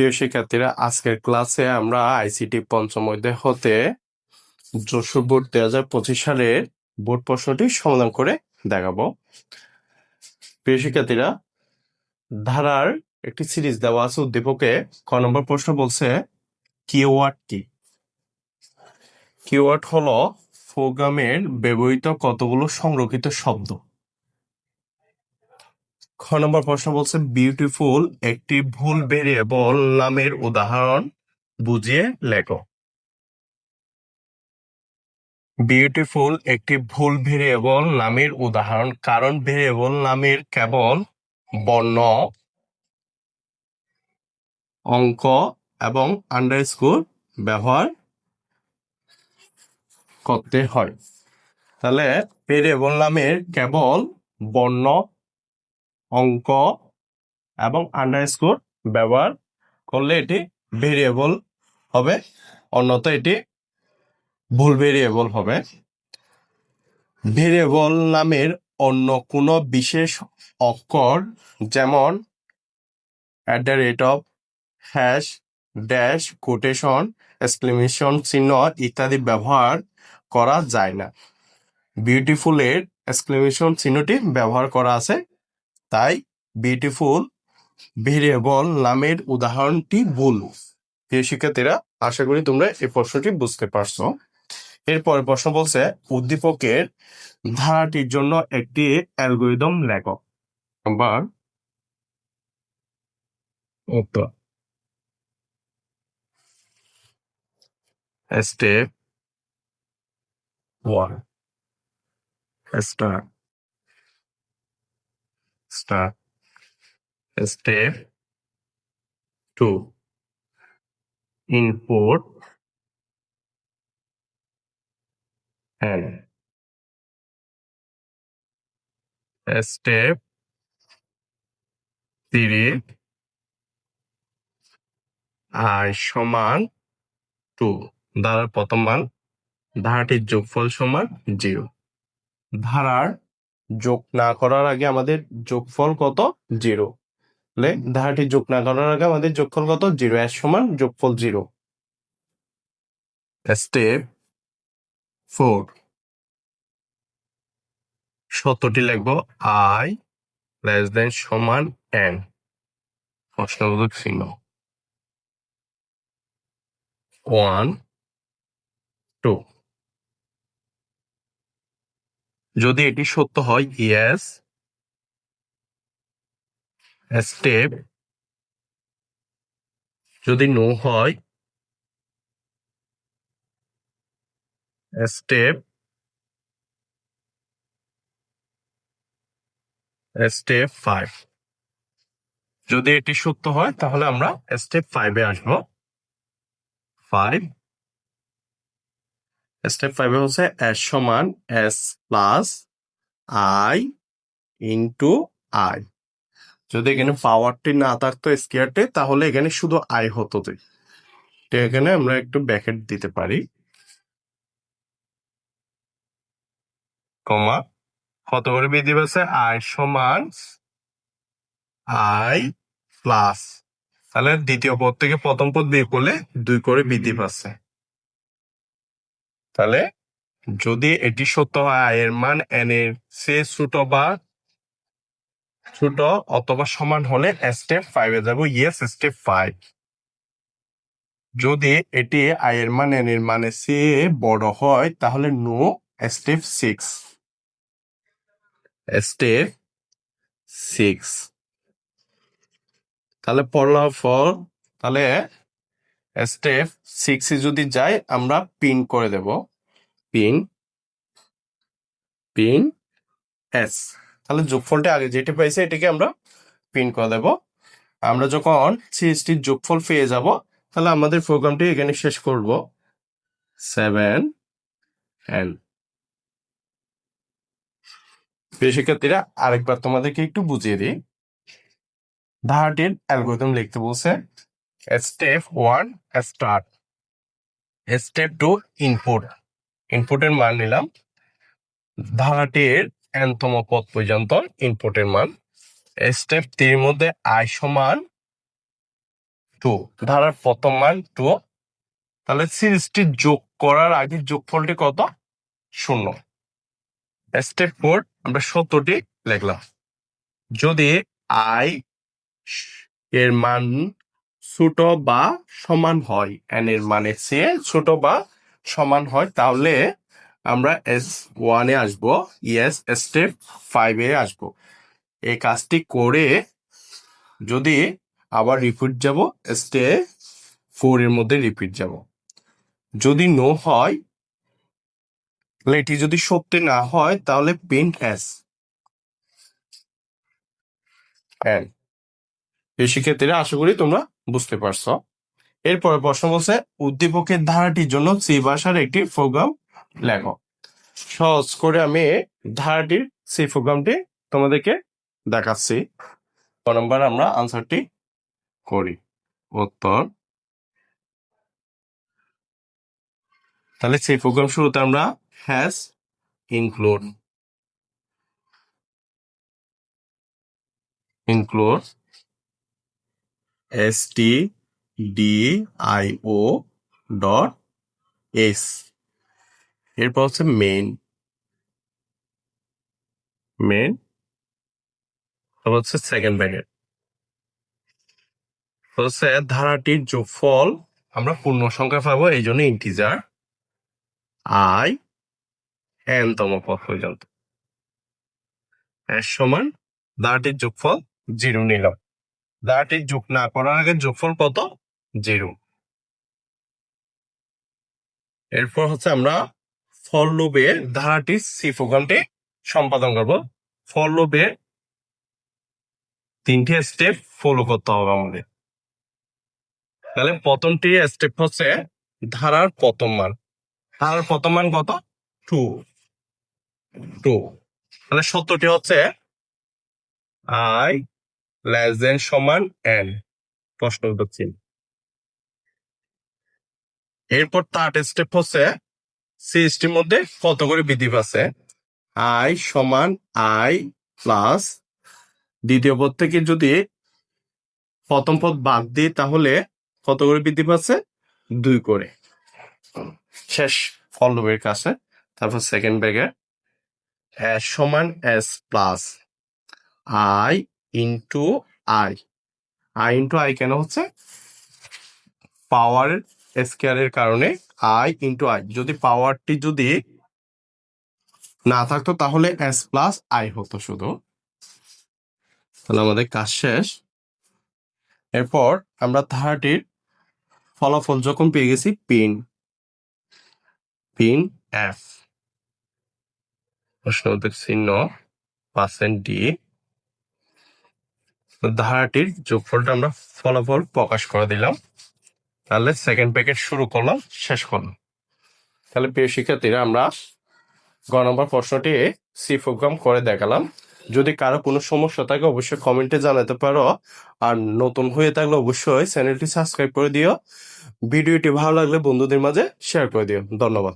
প্রিয় শিক্ষার্থীরা, আজকের ক্লাসে আমরা আইসিটি পঞ্চম অধ্যায় হতে যশোর বোর্ড দুই হাজার পঁচিশ সালের বোর্ড প্রশ্নটি সমাধান করে দেখাবো। প্রিয় শিক্ষার্থীরা, ধারার একটি সিরিজ দেওয়া আছে উদ্দীপকে, ক নম্বর প্রশ্ন বলছে কিওয়ার্ড কি? কিওয়ার্ড হলো প্রোগ্রামের ব্যবহৃত কতগুলো সংরক্ষিত শব্দ? নম্বর প্রশ্ন বলছে বিউটিফুল একটি ভুল ভেরিয়েবল নামের উদাহরণ বুঝিয়ে লেখো। বিউটিফুল একটি ভুল ভেরিয়েবল নামের উদাহরণ, কারণ ভেরিয়েবল নামের কেবল বর্ণ, অঙ্ক এবং আন্ডারস্কোর ব্যবহার করতে হয়। তাহলে ভেরিয়েবল নামের কেবল বর্ণ অঙ্ক এবং আন্ডারস্কোর ব্যবহার করলে এটি ভেরিয়েবল হবে। অন্যত এটি ভুল ভেরিয়েবল হবে। ভেরিয়েবল নামের অন্য কোনো বিশেষ অক্ষর যেমন at the rate of hash dash quotation exclamation চিহ্ন ইত্যাদি ব্যবহার করা যায় না। বিউটিফুলের এক্সক্লেমেশন চিহ্নটি ব্যবহার করা আছে। তাই বিউটিফুল ভেরিয়েবল নামের উদাহরণটি ভুল। প্রিয় শিক্ষার্থীরা, আশা করি তোমরা এই প্রশ্নটি বুঝতে পারছ। এরপরে প্রশ্ন বলছে, উদ্দীপকের ধারাটির জন্য একটি অ্যালগোরিদম লেখো। আবার step one, star. Star step two input and step three. I সমান টু ধারার প্রথম মান, ধারাটির যোগফল সমান জিরো ধারার যোগ না করার আগে আমাদের যোগফল কত? জিরো। তাহলে ধারাটি যোগ না করার আগে আমাদের যোগফল কত? জিরো। এর সমান যোগফল জিরো। স্টেপ ফোর সত্যটি লিখব আই লেস দেন সমান এন প্রশ্নবোধক চিহ্ন। ওয়ান টু যদি এটি সত্য হয় ইয়েস স্টেপ যদি নো হয় স্টেপ স্টেপ ফাইভ যদি এটি সত্য হয়, তাহলে আমরা স্টেপ ফাইভে আসব। ফাইভ স্টেপ ফাইভে হচ্ছে এস সমান S plus I into I যদি এখানে পাওয়ারটি না থাকতো স্কেয়ারটি তাহলে এখানে শুধু আই হতো এখানে আমরা একটু ব্যাকেট দিতে পারি। কমা, কত করে বৃদ্ধি পাচ্ছে? আই সমান আই প্লাস তাহলে দ্বিতীয় পদ থেকে প্রথম পদ বিয়োগ করলে দুই করে বৃদ্ধি পাচ্ছে। তাহলে যদি এটি সত্য হয় আই এর মান এন এর সে ছোট বা ছোট অথবা সমান হলে স্টেপ ফাইভে যাব। ইয়েস স্টেপ ফাইভ যদি এটি আই এর মান এন এর মানে সে বড় হয়, তাহলে no step six step six তাহলে ফর তাহলে স্টেপ সিক্সে যদি যাই, আমরা পিন করে দেব। Pin pin, S. তাহলে যোগফলটা আগে যেটি পাইছে এটাকে আমরা পিন করে দেব। আমরা যখন সিএসটির যোগফল পেয়ে যাব, তাহলে আমাদের প্রোগ্রামটি এখানে শেষ করব। Seven end. শিক্ষার্থীরা আরেকবার তোমাদেরকে একটু বুঝিয়ে দিই। ধারাটির অ্যালগোরিদম লিখতে বলছে step one start step two input ইনপুটের মান নিলাম। ধারাটির এনতম পদ পর্যন্ত ইনপুটের মান। স্টেপ থ্রির মধ্যে আই সমান টু ধারার প্রথম মান টু তাহলে সিরিজটি যোগ করার আগে যোগফলটি কত? শূন্য। স্টেপ ফোর আমরা সত্যটি লিখলাম। যদি আই এর মান ছোট বা সমান হয় এন এর মানে সে ছোট বা সমান হয়, তাহলে আমরা এস ওয়ানে আসব ইয়েস স্টেপ ফাইভে আসব। এই কাজটি করে যদি আবার রিপিট যাব স্টেপ ফোর এর মধ্যে রিপিট যাব। যদি নো হয় এটি যদি সত্যি না হয়, তাহলে প্রিন্ট এস এন এই শিক্ষার্থীরা আশা করি তোমরা বুঝতে পারছ। এরপরে প্রশ্ন বলছে, উদ্দীপকের ধারাটির জন্য সি ভাষার একটি প্রোগ্রাম লেখো। সহজ করে আমি ধারাটির সেই প্রোগ্রামটি তোমাদেরকে দেখাচ্ছি। নম্বর আমরা আনসারটি করি। উত্তর। তাহলে সেই প্রোগ্রাম শুরুতে আমরা hash include include S T D I O dot S এরপর হচ্ছে মেন মেন তারপর হচ্ছে সেকেন্ড ব্র্যাকেট হচ্ছে ধারাটির যোগফল আমরা পূর্ণ সংখ্যা পাবো, এই জন্য ইন্টিজার আই এন তম পদ পর্যন্ত। এর সমান ধারাটির যোগফল জিরো নিলাম। ধারাটির যোগ না করার আগে যোগফল কত? জিরো এরপর হচ্ছে আমরা ফল লোভের ধারাটির সি প্রোগ্রামটি সম্পাদন করব। ফল লোভের তিনটি স্টেপ ফলো করতে হবে আমাদের। তাহলে প্রথমটি স্টেপ হচ্ছে ধারার প্রথম মান। ধারার প্রথম মান কত? টু টু তাহলে সত্যটি হচ্ছে আই লেস দেন সমান এন প্রশ্ন উত্তর চিহ্ন। এরপর থার্ড স্টেপ হচ্ছে সিএসটির মধ্যে কত করে বৃদ্ধি পাচ্ছে? আই সমান আই প্লাস দ্বিতীয় পদ থেকে যদি প্রথম পদ বাদ দিই, তাহলে কত করে বৃদ্ধি পাচ্ছে? দুই করে। শেষ ফলবের কাছে, তারপর সেকেন্ড ব্যাগে। এস সমান S plus I into I I into I কেন হচ্ছে? পাওয়ার স্কেয়ারের কারণে আই ইন্টু আই যদি পাওয়ারটি যদি না থাকতো, তাহলে এস প্লাস আই হতো শুধু। তাহলে আমাদের কাজ শেষ। এরপর আমরা ধারাটির ফলাফল যখন পেয়ে গেছি পিন পিন এফ প্রশ্নোত্তর চিহ্ন পার্সেন্ট ডি ধারাটির যোগফলটা আমরা ফলাফল প্রকাশ করে দিলাম। তাহলে সেকেন্ড প্যাকেট শুরু করলাম, শেষ করলাম। তাহলে প্রিয় শিক্ষার্থীরা, আমরা গ নম্বর প্রশ্নটি সি প্রোগ্রাম করে দেখালাম। যদি কারও কোনো সমস্যা থাকে, অবশ্যই কমেন্টে জানাতে পারো। আর নতুন হয়ে থাকলে অবশ্যই চ্যানেলটি সাবস্ক্রাইব করে দিও। ভিডিওটি ভালো লাগলে বন্ধুদের মাঝে শেয়ার করে দিও। ধন্যবাদ।